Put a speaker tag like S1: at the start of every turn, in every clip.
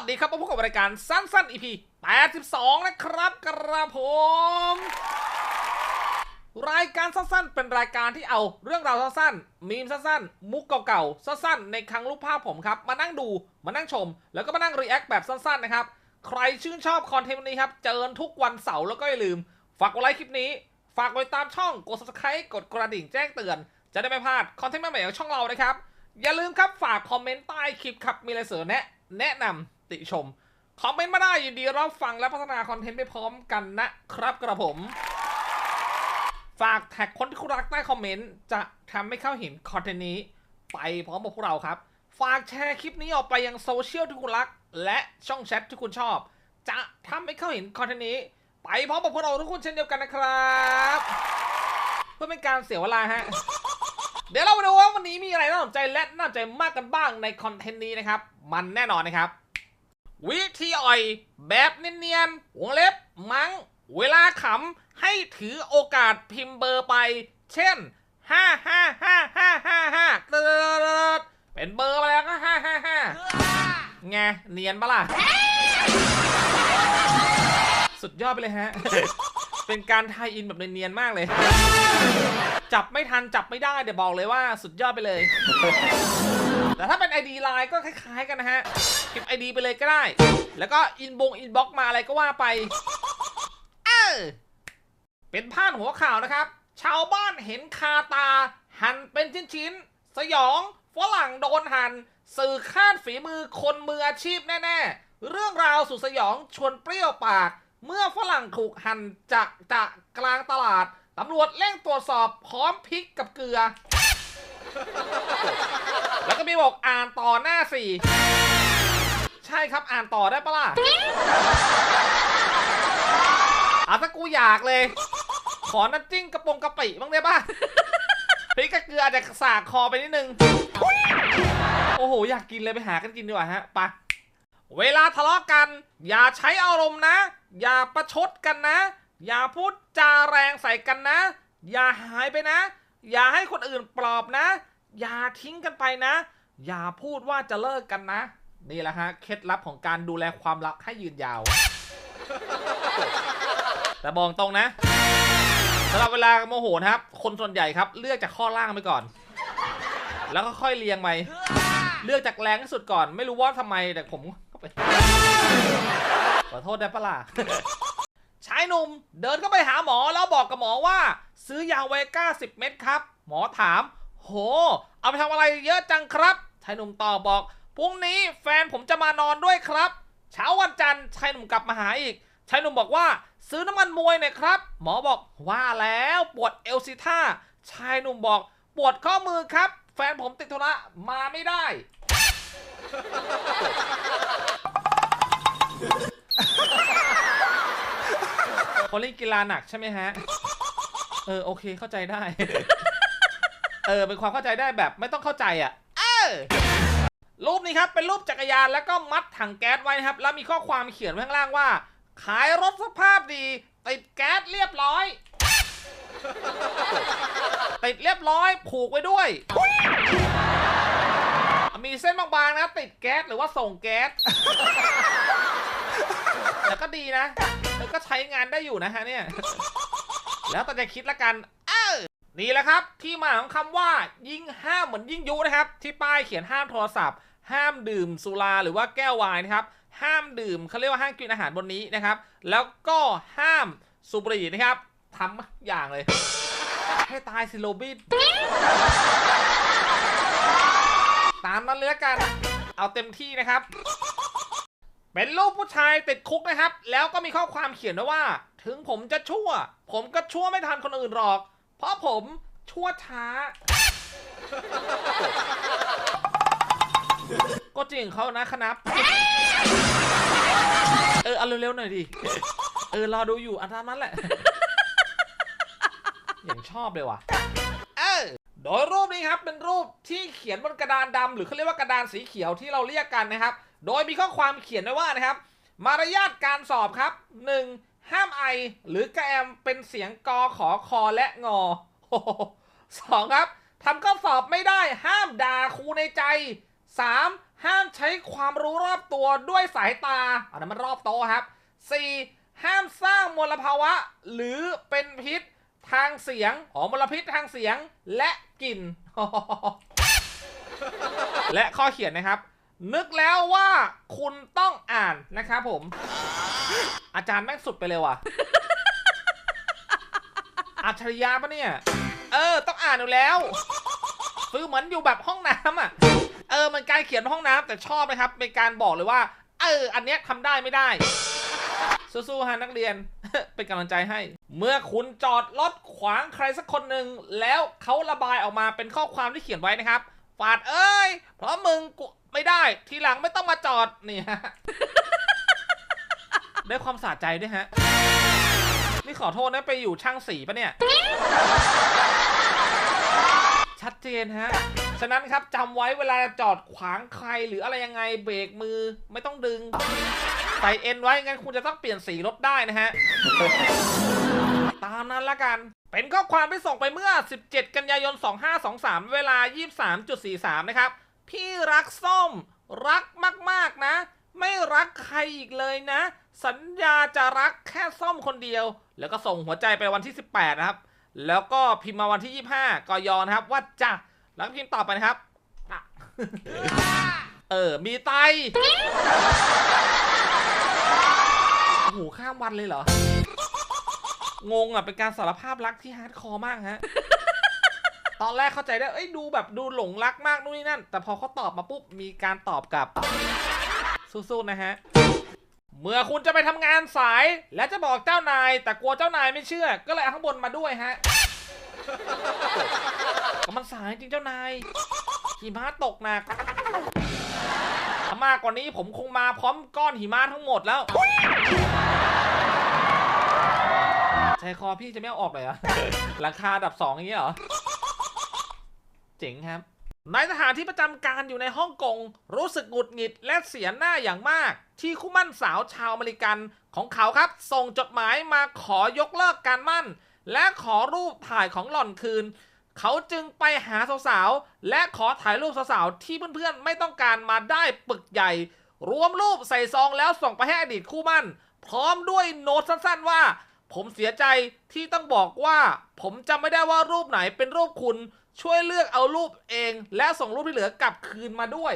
S1: สดีครับพบกับรายการสั้นๆ EP 82 นะครับกระผม รายการสั้นๆ เป็นรายการที่เอาเรื่องราวสั้นๆ มีมสั้นๆ มุกเก่าๆ สั้นๆ ในครั้งรูปภาพผมครับ มานั่งดู มานั่งชม แล้วก็มานั่งรีแอคแบบสั้นๆ นะครับ ใครชื่นชอบคอนเทนต์นี้ครับ เจอกันทุกวันเสาร์แล้วก็อย่าลืม ฝากกดไลค์คลิปนี้ ฝากกดติดตามช่อง กด subscribe กดกระดิ่งแจ้งเตือน จะได้ไม่พลาดคอนเทนต์ใหม่ๆของช่องเรานะครับ อย่าลืมครับฝากคอมเมนต์ใต้คลิปครับ มีอะไรเสนอแนะแนะนำ ติชม คอมเมนต์มาได้ยินดีรับฟังและพัฒนาคอนเทนต์ไปพร้อมกันนะครับกระผม ฝากแท็กคนที่คุณรักใต้คอมเมนต์ จะทำให้เข้าเห็นคอนเทนต์นี้ ไปพร้อมกับพวกเราครับ ฝากแชร์คลิปนี้ออกไปยังโซเชียลที่คุณรัก และช่องแชทที่คุณชอบ จะทำให้เข้าเห็นคอนเทนต์นี้ ไปพร้อมกับพวกเราทุกคนเช่นเดียวกันนะครับเพื่อเป็นการเสียเวลาฮะเดี๋ยวเรามาดูว่าวันนี้มีอะไรน่าสนใจและน่าสนใจมากกันบ้างในคอนเทนต์นี้นะครับ มันแน่นอนนะครับ วิธีอ่อยแบบเนียนๆวงเล็บมัง้ง เวลาขำให้ถือโอกาสพิมพ์เบอร์ไป เช่นห้าห้าห้าห้าห้าห้าเป็นเบอร์ไปแล้วก็ห้าห้าห้าไงเนียนปะล่ะ สุดยอดไปเลยฮะ เป็นการไทยอินแบบเนียนๆมากเลย จับไม่ทันจับไม่ได้เดี๋ยวบอกเลยว่าสุดยอดไปเลย แต่ถ้าเป็น ID ไลน์ก็คล้ายๆกันนะฮะ เก็บ ID ไปเลยก็ได้ แล้วก็อินบงอินบ็อกมาอะไรก็ว่าไป เออเป็นพาดหัวข่าวนะครับ ชาวบ้านเห็นคาตา หั่นเป็นชิ้นๆ สยองฝรั่งโดนหัน่นสื่อคาดฝีมือคนมืออาชีพแน่ๆ เรื่องราวสุดสยองชวนเปรี้ยวปาก เมื่อฝรั่งถูกหั่นจะจะกลางตลาดตำรวจเร่งตรวจสอบพร้อมพริกกับเกลือ แล้วก็มีบอกอ่านต่อหน้าสี่ ใช่ครับอ่านต่อได้ปะล่ะอาถ้ากูอยากเลย ขอน้ำจิ้งกระปงกะปิบ้างได้ปะพริกกับเกลืออาจจะสากคอไปนิดนึง โอ้โห อยากกินเลยไปหากันกินดีกว่าฮะปะเวลาทะเลาะกัน อย่าใช้อารมณ์นะ อย่าประชดกันนะ อย่าพูดจาแรงใส่กันนะ อย่าหายไปนะ อย่าให้คนอื่นปลอบนะ อย่าทิ้งกันไปนะ อย่าพูดว่าจะเลิกกันนะ นี่แหละฮะเคล็ดลับของการดูแลความรักให้ยืนยาว แต่บอกตรงนะสำหรับเวลาโมโหนะครับ คนส่วนใหญ่ครับ เลือกจากข้อล่างไปก่อน แล้วก็ค่อยเรียงไปเลือกจากแรงที่สุดก่อน ไม่รู้ว่าทำไมแต่ผมก็ไปขอโทษได้ปะล่ะชายหนุ่มเดินเข้าไปหาหมอแล้วบอกกับหมอว่า ซื้อยาไวก้าสิบเม็ดครับ หมอถาม โห เอาไปทำอะไรเยอะจังครับ ชายหนุ่มตอบบอก พรุ่งนี้แฟนผมจะมานอนด้วยครับ เช้าวันจันทร์ชายหนุ่มกลับมาหาอีกชายหนุ่มบอกว่าซื้อน้ำมันมวยหน่อยครับ หมอบอกว่าแล้วปวดเอลซิท่าชายหนุ่มบอกปวดข้อมือครับ แฟนผมติดธุระมาไม่ได้ คนเล่นกีฬาหนักใช่ไหมฮะ เออ โอเคเข้าใจได้ เออ เป็นความเข้าใจได้แบบไม่ต้องเข้าใจอะ เออ รูปนี้ครับเป็นรูปจักรยานแล้วก็มัดถังแก๊สไว้นะครับ แล้วมีข้อความเขียนไว้ข้างล่างว่า ขายรถสภาพดี ติดแก๊สเรียบร้อย ติดเรียบร้อย ผูกไว้ด้วย มีเส้นบางๆนะ ติดแก๊สหรือว่าส่งแก๊สแต่ก็ดีนะแล้วก็ใช้งานได้อยู่นะฮะเนี่ย แล้วแต่จะคิดละกัน เออนี่แหละครับ ที่มาของคำว่า ยิ่งห้ามเหมือนยิ่งยุนะครับ ที่ป้ายเขียนห้ามโทรศัพท์ ห้ามดื่มสุราหรือว่าแก้วไวน์นะครับ ห้ามดื่มเขาเรียกว่าห้ามกินอาหารบนนี้นะครับ แล้วก็ห้ามสูบบุหรี่นะครับทำทุกอย่างเลย ให้ตายสิโรบินตามนั้นเลยละกัน เอาเต็มที่นะครับ เป็นรูปผู้ชายติดคุกนะครับ แล้วก็มีข้อความเขียนไว้ว่า ถึงผมจะชั่ว ผมก็ชั่วไม่ทันคนอื่นหรอก เพราะผมชั่วช้า ก็จริงเขานะครับ เออเอาเร็วๆหน่อยดิ เออรอดูอยู่อันนั้นแหละ อย่างชอบเลยว่ะ เออโดยรูปนี้ครับเป็นรูปที่เขียนบนกระดานดำหรือเขาเรียกว่ากระดานสีเขียวที่เราเรียกกันนะครับ โดยมีข้อความเขียนไว้ว่านะครับ มารยาทการสอบครับ 1. ห้ามไอ หรือกระแอมเป็นเสียงกอขอคอและงอสองครับทำข้อสอบไม่ได้ห้ามด่าครูในใจ 3. ห้ามใช้ความรู้รอบตัวด้วยสายตาอันนั้นมันรอบโตครับ 4. ห้ามสร้างมลภาวะ หรือเป็นพิษทางเสียงอ๋อมลพิษทางเสียงและกลิ่น และข้อเขียนนะครับ นึกแล้วว่าคุณต้องอ่านนะครับผม อาจารย์แม่งสุดไปเลยว่ะอัจฉริยะปะเนี่ย เออ ต้องอ่านอยู่แล้ว คือเหมือนอยู่แบบห้องน้ำอะ เออมันการเขียนห้องน้ำแต่ชอบนะครับ เป็นการบอกเลยว่า เออ อันเนี้ยทำได้ไม่ได้ สู้ๆฮะนักเรียน เป็นกำลังใจให้ เมื่อคุณจอดรถขวางใครสักคนหนึ่งแล้วเขาระบายออกมาเป็นข้อความที่เขียนไว้นะครับฝาดเอ้ย เพราะมึงกูไม่ได้ ทีหลังไม่ต้องมาจอดนี่ฮะได้ความสะใจด้วยฮะ นี่ขอโทษนะไปอยู่ช่างสีปะเนี่ย ชัดเจนฮะ ฉะนั้นครับจำไว้เวลาจอดขวางใครหรืออะไรยังไงเบรกมือไม่ต้องดึงใส่เอ็นไว้งั้นคุณจะต้องเปลี่ยนสีรถได้นะฮะ ตามนั้นละกัน เป็นข้อความที่ส่งไปเมื่อ 17 กันยายน 2523 เวลา 23.43 นะครับ พี่รักส้ม รักมากๆนะ ไม่รักใครอีกเลยนะ สัญญาจะรักแค่ส้มคนเดียว แล้วก็ส่งหัวใจไปวันที่ 18 นะครับ แล้วก็พิมพ์มาวันที่ 25กยนะครับว่าจะ แล้วก็พิมพ์ต่อไปนะครับอะเออ มีไต โอ้โห ข้ามวันเลยเหรอ งงอะ เป็นการสารภาพรักที่ฮาร์ดคอร์มากฮะ ตอนแรกเข้าใจได้ เอ้ย ดูแบบดูหลงรักมากนู่นนี่นั่น แต่พอเขาตอบมาปุ๊บ มีการตอบกลับ สู้ๆ นะฮะเมื่อคุณจะไปทำงานสาย และจะบอกเจ้านาย แต่กลัวเจ้านายไม่เชื่อ ก็เลยเอาข้างบนมาด้วยฮะ ก็มันสายจริงเจ้านายหิมะตกหนักถ้ามากกว่านี้ผมคงมาพร้อมก้อนหิมะทั้งหมดแล้วใจคอพี่จะไม่เอาออกเลยเหรอหลังคาดับสองอย่างเงี้ยเหรอ เจ๋งครับ นายทหารที่ประจำการอยู่ในฮ่องกง รู้สึกหงุดหงิดและเสียหน้าอย่างมาก ที่คู่มั่นสาวชาวอเมริกันของเขาครับ ส่งจดหมายมาขอยกเลิกการมั่น และขอรูปถ่ายของหล่อนคืน เขาจึงไปหาสาวๆ และขอถ่ายรูปสาวๆ ที่เพื่อนๆ ไม่ต้องการมาได้ปึกใหญ่ รวมรูปใส่ซองแล้วส่งไปให้อดีตคู่มั่น พร้อมด้วยโน้ตสั้นๆว่า ผมเสียใจที่ต้องบอกว่า ผมจำไม่ได้ว่ารูปไหนเป็นรูปคุณ ช่วยเลือกเอารูปเอง และส่งรูปที่เหลือกลับคืนมาด้วย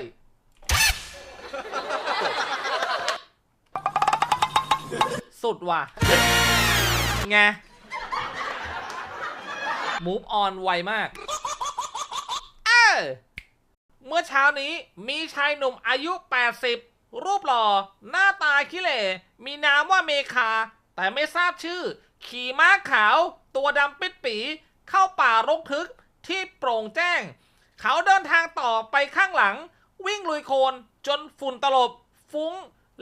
S1: สุดว่ะไง move on ไวมากเออเมื่อเช้านี้มีชายหนุ่มอายุ 80 รูปหล่อ หน้าตาขี้เหร่มีนามว่าเมคา แต่ไม่ทราบชื่อ ขี่ม้าขาว ตัวดำปิดปีเข้าป่ารกทึกที่โปร่งแจ้ง เขาเดินทางต่อไปข้างหลัง วิ่งลุยโคลนจนฝุ่นตลบ ฟุ้ง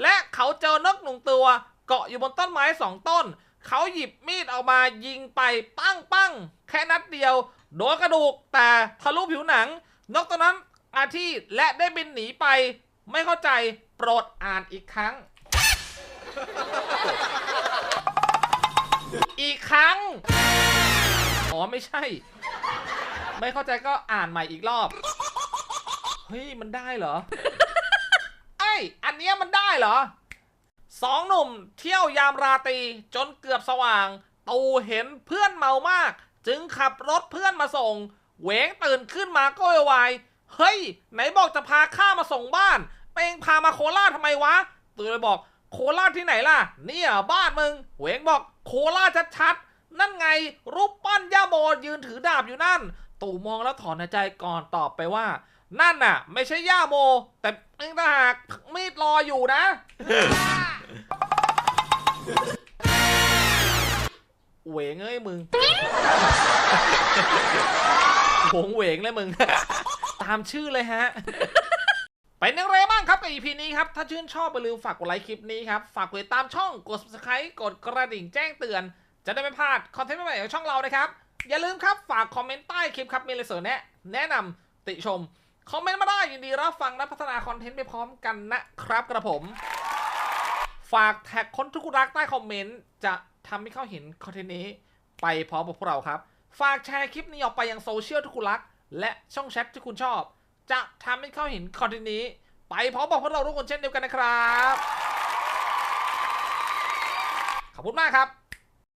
S1: และเขาเจอนกหนุ่งตัวเกาะอยู่บนต้นไม้สองต้น เขาหยิบมีดออกมายิงไปปั้งปั้งแค่นัดเดียว โดนกระดูกแต่ทะลุผิวหนัง นกตัวนั้นอาที่และได้บินหนีไป ไม่เข้าใจโปรดอ่านอีกครั้ง อีกครั้ง อ๋อไม่ใช่ ไม่เข้าใจก็อ่านใหม่อีกรอบ เฮ้ย มันได้เหรอ ไออันเนี้ยมันได้เหรอ สองหนุ่มเที่ยวยามราตรีจนเกือบสว่าง ตูเห็นเพื่อนเมามาก จึงขับรถเพื่อนมาส่งเหวงตื่นขึ้นมาก็โวยวายเฮ้ย ไหนบอกจะพาข้ามาส่งบ้านเองพามาโคราชทำไมวะ ตูเลยบอกโคราชที่ไหนล่ะ เนี่ยบ้านมึง เหวงบอกโคราชชัดๆ นั่นไงรูปปั้นย่าโมยืนถือดาบอยู่นั่น ตู่มองแล้วถอนหายใจก่อนตอบไปว่า นั่นน่ะ ไม่ใช่ย่าโม แต่เองต่างหากมีดรออยู่นะ เหวงเอ้ยมึงหงเหวงเลยมึง ตามชื่อเลยฮะเป็นอย่างไรบ้างครับกับ EP นี้ครับ ถ้าชื่นชอบอย่าลืมฝากกดไลค์คลิปนี้ครับ ฝากกดติดตามช่องกด subscribe กดกระดิ่งแจ้งเตือน จะได้ไม่พลาดคอนเทนต์ใหม่ๆของช่องเรานะครับ อย่าลืมครับฝากคอมเมนต์ใต้คลิปครับมีอะไรเสนอแนะ แนะนำติชม คอมเมนต์มาได้ยินดีรับฟังและพัฒนาคอนเทนต์ไปพร้อมกันนะครับกระผม ฝากแท็กคนทุกรักใต้คอมเมนต์ จะทำให้เขาเห็นคอนเทนต์นี้ ไปพร้อมกับพวกเราครับ ฝากแชร์คลิปนี้ออกไปยังโซเชียลที่คุณรัก และช่องแชทที่คุณชอบ จะทำให้เขาเห็นคอนเทนต์นี้ ไปพร้อมกับพวกเราทุกคนเช่นเดียวกันนะครับ ขอบคุณมากครับ